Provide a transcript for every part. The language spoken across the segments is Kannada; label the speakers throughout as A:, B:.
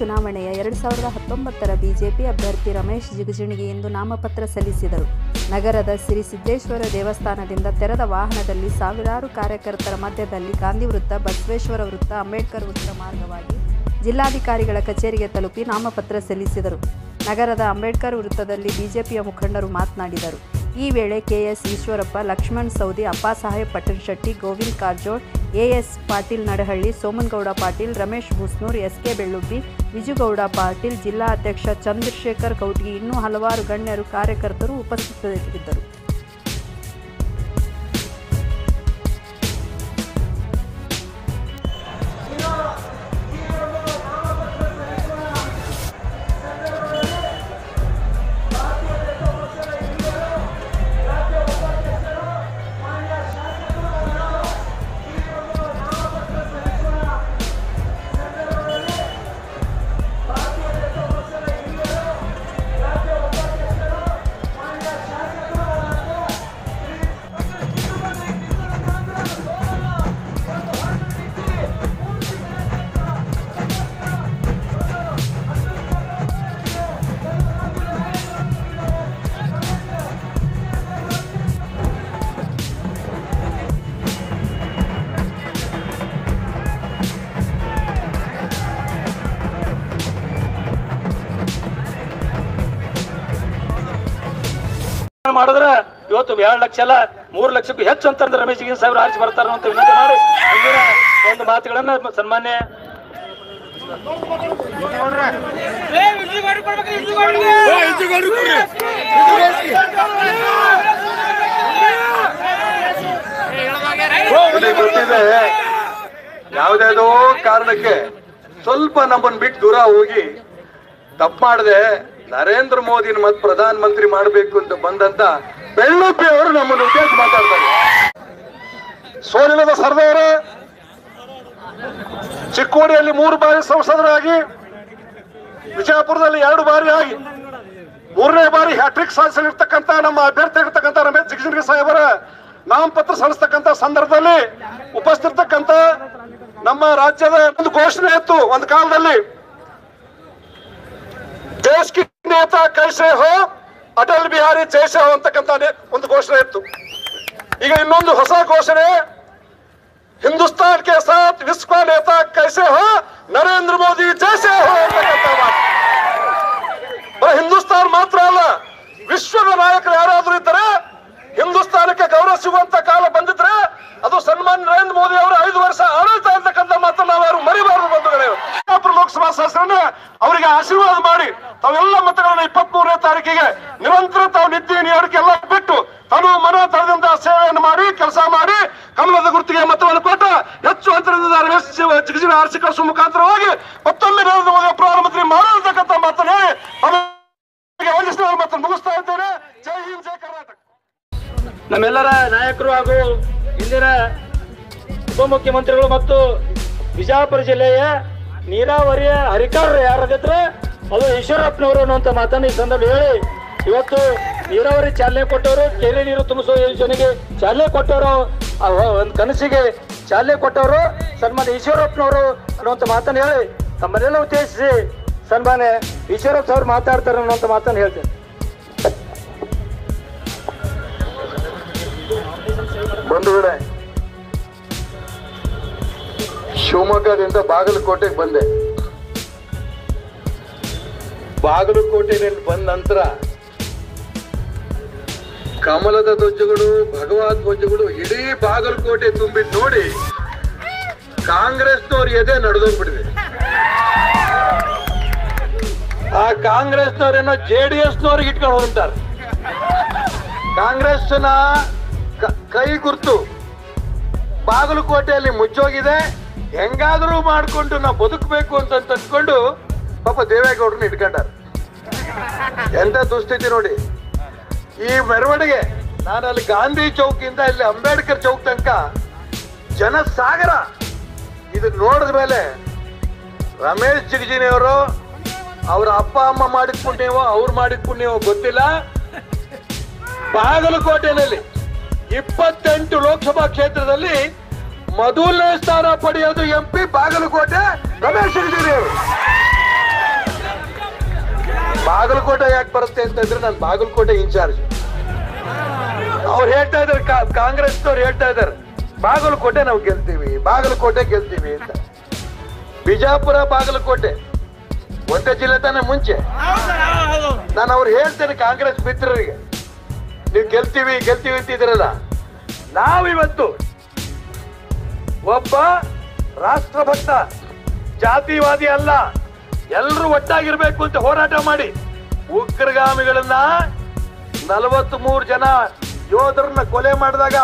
A: ಚುನಾವಣೆಯ ಎರಡು ಸಾವಿರದ ಹತ್ತೊಂಬತ್ತರ ಬಿಜೆಪಿ ಅಭ್ಯರ್ಥಿ ರಮೇಶ್ ಜಿಗಜಿಣಿಗೆ ಇಂದು ನಾಮಪತ್ರ ಸಲ್ಲಿಸಿದರು. ನಗರದ ಶ್ರೀ ಸಿದ್ದೇಶ್ವರ ದೇವಸ್ಥಾನದಿಂದ ತೆರೆದ ವಾಹನದಲ್ಲಿ ಸಾವಿರಾರು ಕಾರ್ಯಕರ್ತರ ಮಧ್ಯದಲ್ಲಿ ಗಾಂಧಿ ವೃತ್ತ, ಬಸವೇಶ್ವರ ವೃತ್ತ, ಅಂಬೇಡ್ಕರ್ ವೃತ್ತ ಮಾರ್ಗವಾಗಿ ಜಿಲ್ಲಾಧಿಕಾರಿಗಳ ಕಚೇರಿಗೆ ತಲುಪಿ ನಾಮಪತ್ರ ಸಲ್ಲಿಸಿದರು. ನಗರದ ಅಂಬೇಡ್ಕರ್ ವೃತ್ತದಲ್ಲಿ ಬಿಜೆಪಿಯ ಮುಖಂಡರು ಮಾತನಾಡಿದರು. ಈ ವೇಳೆ KS Eshwarappa, Laxman Savadi Appasaheb Patel, Shetty Govind Karajol, AS Patil Nadahalli, Somanagouda Patil, Ramesh Bhusnur SK Bellubbi, Vijugouda Patil, ಜಿಲ್ಲಾ ಅಧ್ಯಕ್ಷ ಚಂದ್ರಶೇಖರ್ ಕೌಟ್ಗಿ ಇನ್ನೂ ಹಲವಾರು ಗಣ್ಯರು ಕಾರ್ಯಕರ್ತರು ಉಪಸ್ಥಿತರಿದ್ದರು.
B: ಮಾಡಿದ್ರೆ ಇವತ್ತು ಎರಡು ಲಕ್ಷ ಅಲ್ಲ, ಮೂರು ಲಕ್ಷಕ್ಕೂ ಹೆಚ್ಚು ಅಂತಂದ್ರೆ ರಮೇಶ್ ಗಿನ್ ಸಾಹೇಬ್ರು ಆರಿಸಿ ಬರ್ತಾರ ಅಂತ ವಿನಂತಿ ಮಾಡಿ. ಒಂದು ಮಾತುಗಳನ್ನ ಸನ್ಮಾನ್ಯ
C: ಗೊತ್ತಿದೆ ಕಾರಣಕ್ಕೆ ಸ್ವಲ್ಪ ನಮ್ಮನ್ನ ಬಿಟ್ಟು ದೂರ ಹೋಗಿ ತಪ್ಪು ಮಾಡದೆ ನರೇಂದ್ರ ಮೋದಿನ ಮತ್ ಪ್ರಧಾನ ಮಂತ್ರಿ ಮಾಡಬೇಕು ಅಂತ ಬಂದಂತ ಬೆಳ್ಳುಪ್ಪಿ ಅವರು ನಮ್ಮನ್ನು ಉದ್ದೇಶ ಮಾತಾಡ್ತಾರೆ. ಸೋಲಿಲ್ಲದ ಸರ್ದಾರ, ಚಿಕ್ಕೋಡಿಯಲ್ಲಿ ಮೂರು ಬಾರಿ ಸಂಸದರಾಗಿ, ವಿಜಯಪುರದಲ್ಲಿ ಎರಡು ಬಾರಿ ಆಗಿ, ಮೂರನೇ ಬಾರಿ ಹ್ಯಾಟ್ರಿಕ್ ಸಾಧಿಸಲಿರ್ತಕ್ಕಂಥ ನಮ್ಮ ಅಭ್ಯರ್ಥಿ ಇರ್ತಕ್ಕಂಥ ರಮೇಶ್ ಜಿಗಜಿಣಗಿ ಸಾಹೇಬರ ನಾಮಪತ್ರ ಸಲ್ಲಿಸ್ತಕ್ಕಂಥ ಸಂದರ್ಭದಲ್ಲಿ ಉಪಸ್ಥಿರ್ತಕ್ಕಂಥ ನಮ್ಮ ರಾಜ್ಯದ ಒಂದು ಘೋಷಣೆ ಇತ್ತು ಒಂದು ಕಾಲದಲ್ಲಿ. ದೇಶ್ ಕಿ ನೇತಾ ಕೈಸೆ ಹೋ, ಅಟಲ್ ಬಿಹಾರಿ ಜೈಸೆ ಹೋ ಅಂತಕ್ಕಂಥ ಒಂದು ಘೋಷಣೆ ಇತ್ತು. ಈಗ ಇನ್ನೊಂದು ಹೊಸ ಘೋಷಣೆ ಹಿಂದೂಸ್ತಾನ್ ಕೆ ಸಾಥ್ ವಿಶ್ವ ನೇತಾ ಕೈಸೆ ಹೋ, ನರೇಂದ್ರ ಮೋದಿ ಜೈಸೆ ಹೋ ಅಂತಕ್ಕಂಥ ಹಿಂದೂಸ್ತಾನ್ ಮಾತ್ರ ಅಲ್ಲ, ವಿಶ್ವದ ನಾಯಕರು ಯಾರಾದರೂ ಇದ್ದರೆ, ಹಿಂದೂಸ್ತಾನಕ್ಕೆ ಗೌರವ ಸಿಗುವಂತ ಕಾಲ ಬಂದಿದ್ರೆ, ಅದು ಸನ್ಮಾನ್ ನರೇಂದ್ರ ಮೋದಿ ಅವರು ಐದು ವರ್ಷ ಆಡಳಿತ ಅಂತಕ್ಕಂಥ ಮಾತ್ರ ನಾವು ಯಾರು ಮರಿಬಾರದು ಬಂಧುಗಳೇ. ಲೋಕಸಭಾ ಸದಸ್ಯರನ್ನ ಅವರಿಗೆ ಆಶೀರ್ವಾದ ಮಾಡಿ ತಾವೆಲ್ಲ ಮತಗಳನ್ನು ಇಪ್ಪತ್ತ್ ಮೂರನೇ ತಾರೀಕಿಗೆ ನಿರಂತರ ತಾವು ನಿದ್ದೆ ಎಲ್ಲ ಬಿಟ್ಟು ತನು ಮನ ತರದಿಂದ ಸೇವೆಯನ್ನು ಮಾಡಿ, ಕೆಲಸ ಮಾಡಿ, ಕಮಲದ ಗುರುತಿಗೆ ಮತವನ್ನು ಕೊಟ್ಟು ಹೆಚ್ಚು ಅಂತರದಿಂದ ಜಿಗಜಿನ ಆರಿಸಿ ಕಳಿಸುವ ಮುಖಾಂತರವಾಗಿ ಮತ್ತೊಮ್ಮೆ ನರೇಂದ್ರ ಮೋದಿ ಪ್ರಧಾನಮಂತ್ರಿ ಮಾಡತಕ್ಕಂಥ ಮಾತನ್ನ ಮುಗಿಸ್ತಾ ಇದ್ದೇನೆ. ಜೈ ಹಿಂದ್, ಜೈ ಕರ್ನಾಟಕ.
B: ನಮ್ಮೆಲ್ಲರ ನಾಯಕರು ಹಾಗೂ ಇಂದಿನ ಉಪಮುಖ್ಯಮಂತ್ರಿಗಳು ಮತ್ತು ಬಿಜಾಪುರ ಜಿಲ್ಲೆಯ ನೀರಾವರಿಯ ಅಧಿಕಾರರು ಯಾರದಿದ್ರೆ ಅದು ಈಶ್ವರಪ್ಪನವರು ಅನ್ನುವಂಥ ಮಾತನ್ನು ಈ ಸಂದರ್ಭ ಹೇಳಿ. ಇವತ್ತು ನೀರಾವರಿ ಚಾಲನೆ ಕೊಟ್ಟವರು ಕೆರೆ ನೀರು ತುಂಬಿಸುವ ಯೋಜನೆಗೆ ಚಾಲನೆ ಕೊಟ್ಟವರು ಒಂದು ಕನಸಿಗೆ ಚಾಲನೆ ಕೊಟ್ಟವರು ಸನ್ಮಾನ್ಯ ಈಶ್ವರಪ್ಪನವರು ಅನ್ನುವಂಥ ಮಾತನ್ನು ಹೇಳಿ. ತಮ್ಮನ್ನೆಲ್ಲ ಉದ್ದೇಶಿಸಿ ಸನ್ಮಾನ್ಯ ಈಶ್ವರಪ್ಪ ಅವರು ಮಾತಾಡ್ತಾರೆ ಅನ್ನುವಂಥ ಮಾತನ್ನು ಹೇಳ್ತೇನೆ.
C: ಬಂಧುಗಳೇ ಶಿವಮೊಗ್ಗದಿಂದ ಬಾಗಲಕೋಟೆಗೆ ಬಂದೆ. ಬಾಗಲಕೋಟೆಯಲ್ಲಿ ಬಂದ ನಂತರ ಕಮಲದ ಧ್ವಜಗಳು ಭಗವಾ ಧ್ವಜಗಳು ಇಡೀ ಬಾಗಲಕೋಟೆ ತುಂಬಿದ್ ನೋಡಿ ಕಾಂಗ್ರೆಸ್ನವ್ರ ಎದೆ ನಡೆದೋಗ್ಬಿಟ್ಟಿದೆ. ಆ ಕಾಂಗ್ರೆಸ್ನವ್ರೇನೋ ಜೆ ಡಿ ಎಸ್ನವ್ರಿಗೆ ಇಟ್ಕೊಂಡು ಹೋಗ್ತಾರೆ ಕಾಂಗ್ರೆಸ್ನ ಕ- ಗುರ್ತು ಬಾಗಲಕೋಟೆಯಲ್ಲಿ ಮುಚ್ಚೋಗಿದೆ. ಹೆಂಗಾದ್ರೂ ಮಾಡಿಕೊಂಡು ನಾವು ಬದುಕಬೇಕು ಅಂತ ಅಂದ್ಕೊಂಡು ಪಾಪ ದೇವೇಗೌಡರನ್ನ ಇಟ್ಕೊಂಡಾರ. ಎಂತ ದುಸ್ಥಿತಿ ನೋಡಿ. ಈ ಮೆರವಣಿಗೆ ನಾನು ಅಲ್ಲಿ ಗಾಂಧಿ ಚೌಕಿಂದ ಇಲ್ಲಿ ಅಂಬೇಡ್ಕರ್ ಚೌಕ್ ತನಕ ಜನಸಾಗರ. ಇದು ನೋಡಿದ ಮೇಲೆ ರಮೇಶ್ ಜಿಗಜಿನಿ ಅವರು ಅಪ್ಪ ಅಮ್ಮ ಮಾಡಿದ ಪುಣ್ಯವೋ, ಅವ್ರು ಮಾಡಿದ ಪುಣ್ಯವೋ ಗೊತ್ತಿಲ್ಲ. ಬಾಗಲಕೋಟೆನಲ್ಲಿ ಇಪ್ಪತ್ತೆಂಟು ಲೋಕಸಭಾ ಕ್ಷೇತ್ರದಲ್ಲಿ ಮೊದಲನೇ ಸ್ಥಾನ ಪಡೆಯೋದು ಎಂಪಿ ಬಾಗಲಕೋಟೆ ರಮೇಶ್ ಜಿಗಜಿನಿ ಅವರು
D: ಬಾಗಲಕೋಟೆ ಯಾಕೆ ಬರುತ್ತೆ ಅಂತ ಅಂತಂದ್ರೆ ನಾನು ಬಾಗಲಕೋಟೆ ಇನ್ಚಾರ್ಜ್ ಅವ್ರು ಹೇಳ್ತಾ ಇದಾರೆ ಕಾಂಗ್ರೆಸ್ನವ್ರು ಹೇಳ್ತಾ ಇದಾರೆ ಬಾಗಲಕೋಟೆ ನಾವು ಗೆಲ್ತೀವಿ, ಬಾಗಲಕೋಟೆ ಗೆಲ್ತೀವಿ ಅಂತ. ಬಿಜಾಪುರ, ಬಾಗಲಕೋಟೆ. ಒಂದೇ ಜಿಲ್ಲೆ ತಾನೇ ಮುಂಚೆ. ನಾನು ಅವ್ರು ಹೇಳ್ತೇನೆ ಕಾಂಗ್ರೆಸ್ ಮಿತ್ರರಿಗೆ. ನೀವು ಗೆಲ್ತೀವಿ ಗೆಲ್ತೀವಿ ಅಂತಿದ್ರಲ್ಲ ನಾವಿವತ್ತು ಒಬ್ಬ ರಾಷ್ಟ್ರಭಕ್ತ, ಜಾತಿವಾದಿ ಅಲ್ಲ. ಎಲ್ಲರೂ ಒಟ್ಟಾಗಿರ್ಬೇಕು ಅಂತ ಹೋರಾಟ ಮಾಡಿ ಉಗ್ರಗಾಮಿಗಳನ್ನ ನಲವತ್ತ್ ಮೂರು ಜನ ಯೋಧರನ್ನ ಕೊಲೆ ಮಾಡಿದಾಗ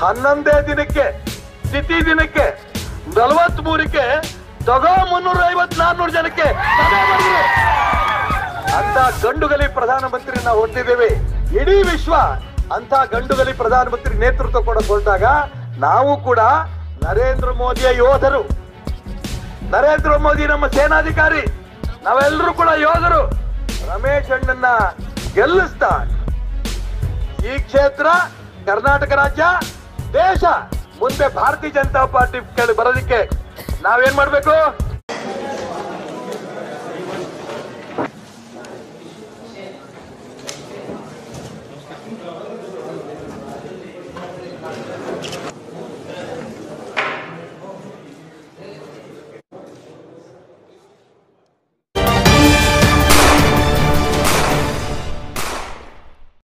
D: ಹನ್ನೊಂದೇ ದಿನಕ್ಕೆ, ತಿಥಿ ದಿನಕ್ಕೆ ನಲವತ್ತ್ ಮೂರಕ್ಕೆ ತಗೋ ಮುನ್ನೂರ ಐವತ್ ನಾನ್ನೂರು ಜನಕ್ಕೆ ಅಂತ ಗಂಡುಗಲಿ ಪ್ರಧಾನಮಂತ್ರಿ ನಾವು ಹೊಂದಿದ್ದೇವೆ. ಇಡೀ ವಿಶ್ವ ಅಂತ ಗಂಡುಗಲಿ ಪ್ರಧಾನಮಂತ್ರಿ ನೇತೃತ್ವ ಕೊಡಕ್ ಹೊರಟಾಗ ನಾವು ಕೂಡ ನರೇಂದ್ರ ಮೋದಿಯ ಯೋಧರು. ನರೇಂದ್ರ ಮೋದಿ ನಮ್ಮ ಸೇನಾಧಿಕಾರಿ. ನಾವೆಲ್ಲರೂ ಕೂಡ ಯೋಧರು. ರಮೇಶ್ ಅಣ್ಣನ್ನ ಗೆಲ್ಲಿಸ್ತಾ ಈ ಕ್ಷೇತ್ರ, ಕರ್ನಾಟಕ ರಾಜ್ಯ, ದೇಶ. ಮುಂದೆ ಭಾರತೀಯ ಜನತಾ ಪಾರ್ಟಿ ಕೇಳಿ ಬರೋದಕ್ಕೆ ನಾವೇನ್ ಮಾಡ್ಬೇಕು?